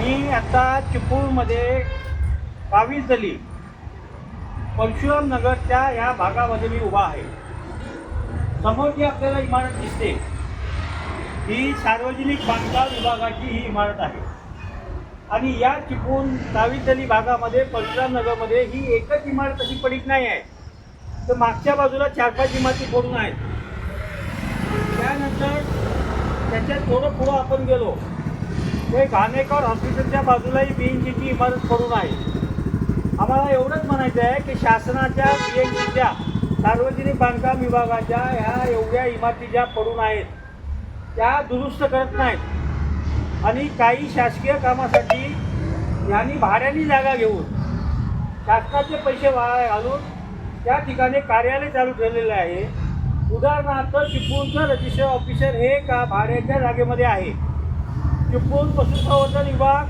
मी आता चिपळूणमध्ये बावीस दली परशुराम नगरच्या या भागामध्ये मी उभा आहे. समोर जी आपल्याला इमारत दिसते ही सार्वजनिक बांधकाम विभागाची ही इमारत आहे. आणि या चिपळूण बावीस दली भागामध्ये परशुराम नगरमध्ये ही एकच इमारत अशी पडीक नाही आहे. तर मागच्या बाजूला चार पाच इमारती पडून आहेत. त्यानंतर त्याच्यात थोडं पुढं आपण गेलो. ते घाणेकर हॉस्पिटलच्या बाजूलाही बी एन जीची इमारत पडून आहे. आम्हाला एवढंच म्हणायचं आहे की शासनाच्या बी एन जीच्या सार्वजनिक बांधकाम विभागाच्या ह्या एवढ्या इमारती ज्या पडून आहेत त्या दुरुस्त करत नाहीत. आणि काही शासकीय कामासाठी यांनी भाड्याने जागा घेऊन शासनाचे पैसे वाया घालून त्या ठिकाणी कार्यालय चालू ठेवलेले आहे. उदाहरणार्थ चिपळूणचं रजिस्टर ऑफिसर हे का भाड्याच्या जागेमध्ये आहे? चिपळूण पशुसंवर्धन विभाग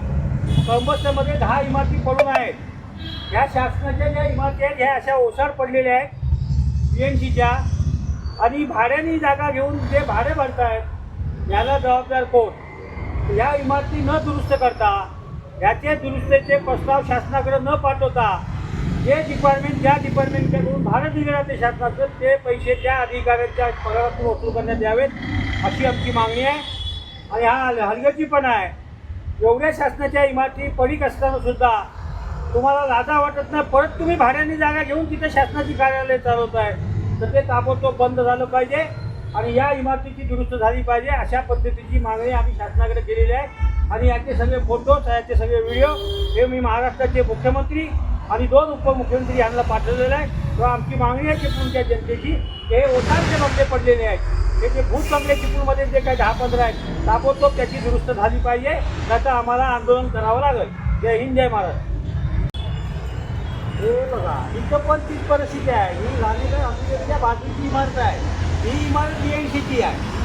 कंबस्टमध्ये दहा इमारती पडून आहेत. ह्या शासनाच्या ज्या इमारती आहेत ह्या अशा ओसाड पडलेल्या आहेत. पी एन सीच्या आणि भाड्याने जागा घेऊन जे भाडे भरतायत याला जबाबदार कोण? या इमारती न दुरुस्त करता याचे दुरुस्तीचे प्रस्ताव शासनाकडे न पाठवता जे डिपार्टमेंट ज्या डिपार्टमेंटकडून भाडं दिले जाते शासनाचं ते पैसे त्या अधिकाऱ्यांच्या पगारातून वसूल करण्यात यावेत अशी आमची मागणी आहे. आणि हा हलगर्जीपणा आहे. एवढ्या शासनाच्या इमारती पडीक असताना सुद्धा तुम्हाला लाजा वाटत नाही. परत तुम्ही भाड्याने जागा घेऊन तिथे शासनाची कार्यालय चालवत आहे. तर ते ताबडतोब बंद झालं पाहिजे आणि या इमारतीची दुरुस्त झाली पाहिजे. अशा पद्धतीची मागणी आम्ही शासनाकडे केलेली आहे. आणि याचे सगळे फोटोज याचे सगळे व्हिडिओ हे मी महाराष्ट्राचे मुख्यमंत्री आणि दोन उपमुख्यमंत्री यांना पाठवलेलं आहे. तेव्हा आमची मागणी आहे चिपळूणच्या जनतेची हे ओसारचे बंगले पडलेले आहेत. हे जे भूत बंगले चिपळूणमध्ये जे काही दहा पंधरा आहेत ताबडतोब त्याची दुरुस्त झाली पाहिजे नाहीतर आम्हाला आंदोलन करावं लागेल. जय हिंद जय महाराज हे बघा इथं पण तीच परिस्थिती आहे. ही गांधीनगर हॉस्पिटलच्या बाजूची इमारत आहे. ही इमारत बी एन आहे.